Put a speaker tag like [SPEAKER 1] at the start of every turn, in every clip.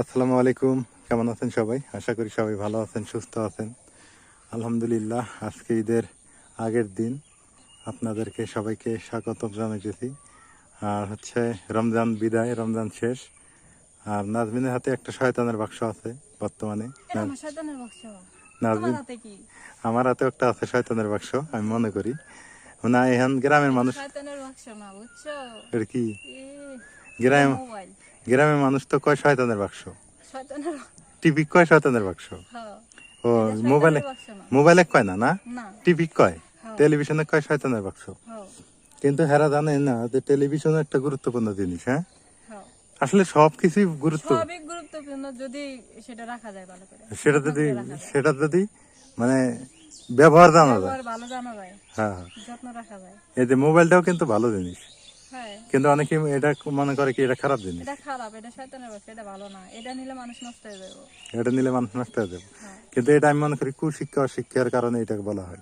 [SPEAKER 1] আসসালামু আলাইকুম। কেমন আছেন সবাই? আশা করি সবাই ভালো আছেন সুস্থ আছেন। আলহামদুলিল্লাহ আজকে ঈদের আগের দিন আপনাদেরকে সবাইকে স্বাগত জানাইতেছি। আর হচ্ছে রমজান বিদায় রমজান শেষ। আর নাজমিনের হাতে একটা শয়তানের বাক্স আছে বর্তমানে। নাজমিন
[SPEAKER 2] হাতে
[SPEAKER 1] আমার হাতে একটা আছে শয়তানের বাক্স আমি মনে করি। না এখন গ্রামের মানুষ কি? গ্রামে গ্রামের মানুষ তো কয় শয়তানের বাক্স? টিভি কয় শয়তানের বাক্স? ও মোবাইলে মোবাইলে কয় না না? টিভি কয়। টেলিভিশনে কয় শয়তানের বাক্স? কিন্তু হেরা জানে না যে টেলিভিশন একটা গুরুত্বপূর্ণ জিনিস হ্যাঁ? আসলে সব কিছুই গুরুত্ব
[SPEAKER 2] গুরুত্বপূর্ণ যদি সেটা রাখা যায় ভালো করে।
[SPEAKER 1] সেটা যদি। সেটা যদি মানে ব্যবহার জানা যায়।
[SPEAKER 2] ভালো জানা যায়।
[SPEAKER 1] হ্যাঁ হ্যাঁ।
[SPEAKER 2] যত্ন রাখা যায়।
[SPEAKER 1] এই যে মোবাইলটাও কিন্তু ভালো জিনিস। কিন্তু অনেকে এটা মনে করে কি এটা খারাপ জিনিস?
[SPEAKER 2] এটা খারাপ এটা শয়তানের বাক্স এটা ভালো না। এটা নিলে মানুষ নষ্ট হয়ে যাবে।
[SPEAKER 1] এটা নিলে মানুষ নষ্ট হয়ে যাবে।
[SPEAKER 2] হ্যাঁ।
[SPEAKER 1] কিন্তু এটা আমি মনে করি কুশিক্ষা অশিক্ষার কারণে এটাকে বলা হয়।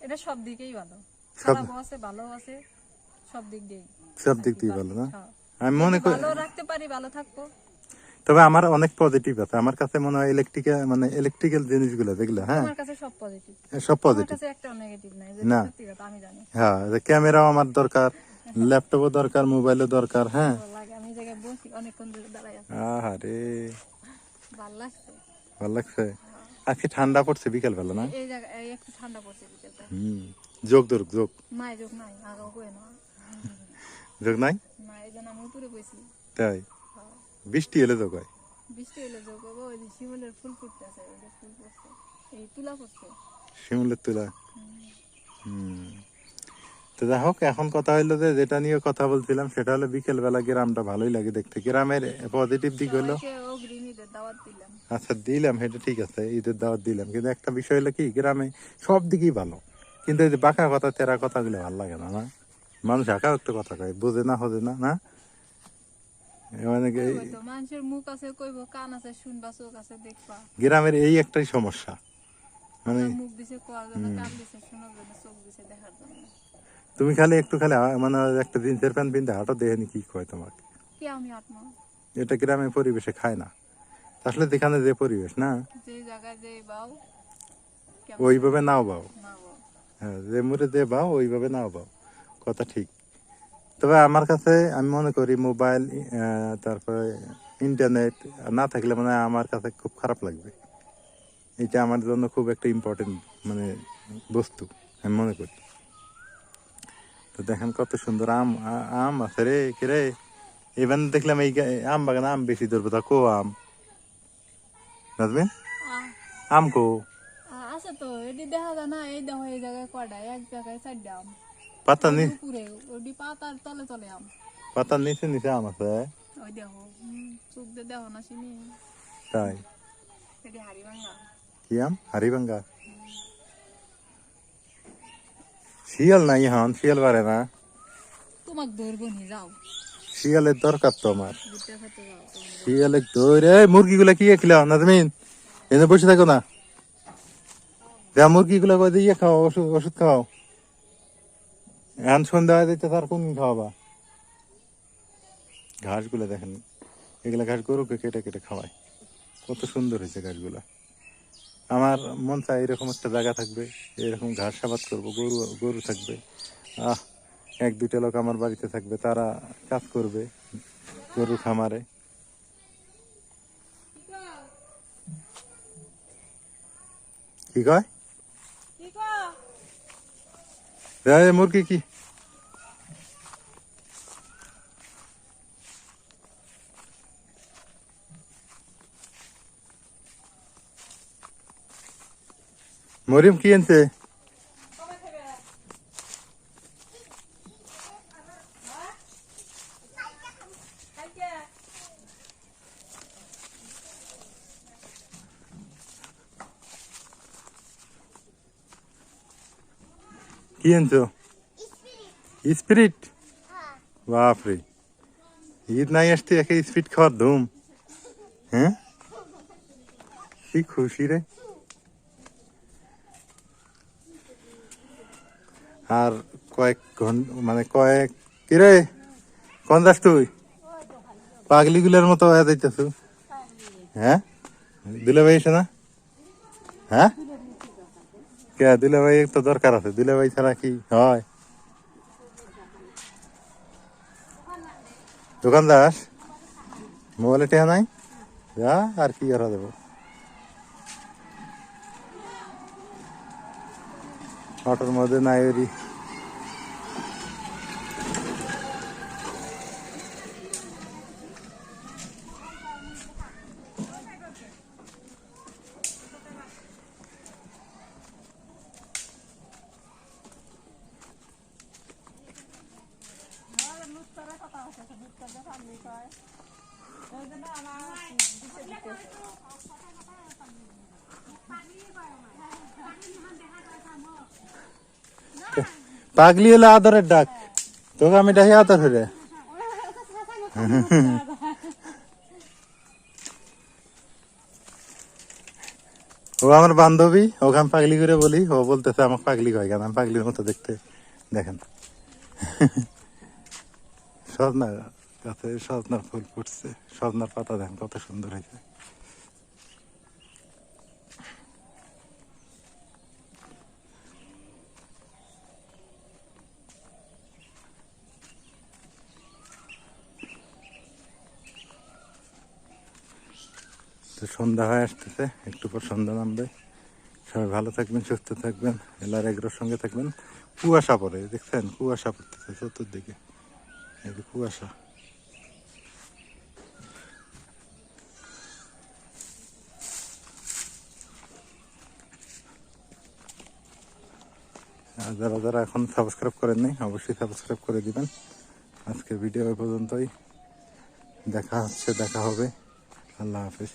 [SPEAKER 2] এটা সব দিকেই ভালো।
[SPEAKER 1] সব-
[SPEAKER 2] খারাপও আছে ভালো আছে সব দিক দিয়েই।
[SPEAKER 1] সব দিক দিয়ে ভালো না?
[SPEAKER 2] হ্যাঁ।
[SPEAKER 1] আমি মনে করি
[SPEAKER 2] ভালো রাখতে পারি ভালো থাকব।
[SPEAKER 1] তবে আমার অনেক পজিটিভ আছে। আমার কাছে মনে হয় ইলেকট্রিক্যাল মানে ইলেকট্রিক্যাল জিনিসগুলো দেখলে হ্যাঁ?
[SPEAKER 2] আমার কাছে সব পজিটিভ
[SPEAKER 1] সব পজিটিভ আমার
[SPEAKER 2] কাছে একটা নেগেটিভ নাই যে
[SPEAKER 1] না।
[SPEAKER 2] সত্যি কথা আমি জানি।
[SPEAKER 1] হ্যাঁ যে ক্যামেরাও আমার দরকার। ল্যাপটপও দরকার মোবাইলও দরকার হ্যাঁ?
[SPEAKER 2] আমি এই জায়গায় বসি অনেকক্ষণ ধরে
[SPEAKER 1] আরে
[SPEAKER 2] ভালো লাগছে?
[SPEAKER 1] আজকে ঠান্ডা পড়ছে বিকেল বেলা না হুম যোগ ধরুক যোগ।
[SPEAKER 2] যোগ নাই
[SPEAKER 1] তাই? বৃষ্টি এলে যোগ হয়?
[SPEAKER 2] বৃষ্টি হলে যোগ হব ওই যে শিমুলের ফুল ফুটতে আছে ওই যে ফুল পড়ছে এই তুলা পড়ছে
[SPEAKER 1] শিমুলের তুলা? হুম। তো যাই হোক এখন কথা হইল যে যেটা নিয়ে কথা বলছিলাম সেটা হলো বিকেল বেলা গ্রামটা ভালোই লাগে দেখতে। গ্রামের পজিটিভ দিক হলো আচ্ছা দিলাম সেটা ঠিক আছে ঈদের দাওয়াত দিলাম। কিন্তু একটা বিষয় হলো কি গ্রামে সব দিকেই ভালো। কিন্তু এই যে বাঁকা কথা তেরা কথাগুলো ভালো লাগে না না? মানুষ একাও একটা কথা কয় বোঝে না হোজে না না? মানে
[SPEAKER 2] দেখবা।
[SPEAKER 1] গ্রামের এই একটাই সমস্যা। মানে
[SPEAKER 2] মুখ দিছে কোয়ার জন্য কান দিছে শোনার জন্য চোখ দিছে দেখার জন্য।
[SPEAKER 1] তুমি খালি একটু খালি মানে একটা জিন্সের প্যান্ট পিনতে হাঁটো দেখেনি কি কয় তোমাকে।
[SPEAKER 2] কি আমি আত্মা?
[SPEAKER 1] এটা গ্রামে পরিবেশে খায় না। আসলে যেখানে যে পরিবেশ না? ওইভাবে নাও বাও হ্যাঁ যে মুড়ে যে বাও ওইভাবে নাও বাও কথা ঠিক। তবে আমার কাছে আমি মনে করি মোবাইল তারপরে ইন্টারনেট না থাকলে মানে আমার কাছে খুব খারাপ লাগবে। এটা আমার জন্য খুব একটা ইম্পর্টেন্ট মানে বস্তু আমি মনে করি। তো দেখেন কত সুন্দর আম আম আছে রে কে রে? এবার দেখলাম এই আম বাগানে আম বেশি ধরবো তা কো আম? নাজমিন? আম কো?
[SPEAKER 2] আছে তো এটি দেখা যায় না এই দেখো এই জায়গায় কয়টা এক জায়গায় চারটা আম।
[SPEAKER 1] পাতা নি
[SPEAKER 2] উপরে ওটি পাতার তলে তলে আম।
[SPEAKER 1] পাতার নিচে নিচে আম আছে?
[SPEAKER 2] ওই দেখো চোখ দিয়ে দেখো না চিনি।
[SPEAKER 1] তাই।
[SPEAKER 2] এটি
[SPEAKER 1] কি আম? হারিবাঙ্গা শিয়াল নাই হন শিয়াল পারে না।
[SPEAKER 2] তোমাক ধরবো নি যাও।
[SPEAKER 1] শিয়ালের দরকার তো আমার।
[SPEAKER 2] বুঝতে খেতে যাও তুমি।
[SPEAKER 1] শিয়ালের ধরে মুরগিগুলা কি খেলাও না তুমি এনে বসে থাকো না। যা মুরগিগুলা কই দিয়ে খাও ওষুধ ওষুধ খাও। এখন সন্ধ্যা যাচ্ছে তার কোন খাওয়াবা? ঘাসগুলো দেখেন এগুলা ঘাস গরুকে কেটে কেটে খাওয়ায়। কত সুন্দর হয়েছে ঘাসগুলা। আমার মন চায় এরকম একটা জায়গা থাকবে এরকম ঘাস আবাদ করব গরু গরু থাকবে। আহ এক দুইটা লোক আমার বাড়িতে থাকবে তারা কাজ করবে গরু খামারে। কি কয়? মুরগি কি? মরিম কি আনছে কি আনছো স্পিরিট বাপরে ঈদ নাই আসতে একে স্পিরিট খাওয়ার ধুম হ্যাঁ কি খুশি রে আর কয়েক মানে কয়েক, কিরে? কোন যাস তুই? পাগলিগুলোর মতো হয়ে যাইতেছ। হ্যাঁ? দুলে ভাই না? হ্যাঁ? কে? দুলে ভাই তো দরকার আছে। দুলে ভাই ছাড়া কি হয়? দোকানদার? মোবাইলে টেহা নাই? যা, আর কি করা দেবো অটোর মধ্যে নাই ওরি পাগলি হলে আদরের ডাক। তোকে আমি ডাকি আদর হলে। ও আমার বান্ধবী ওকে আমি পাগলি করে বলি, ও বলতেছে আমার পাগলি কয় কেন? আমি পাগলির মতো দেখতে দেখেন। সজনা গাছে সজনার ফুল ফুটছে সজনার পাতা দেখেন কত সুন্দর হয়েছে। সন্ধ্যা হয়ে আসতেছে, একটু পর সন্ধ্যা নামবে। সবাই ভালো থাকবেন, সুস্থ থাকবেন, এলার এগুলোর সঙ্গে থাকবেন। কুয়াশা পড়ে, দেখছেন? কুয়াশা পড়তেছে চতুর্দিকে। এই যে কুয়াশা। আর যারা যারা এখন সাবস্ক্রাইব করেন নাই অবশ্যই সাবস্ক্রাইব করে দিবেন। আজকের ভিডিও পর্যন্তই। দেখা হচ্ছে, দেখা হবে। আল্লাহ হাফিজ।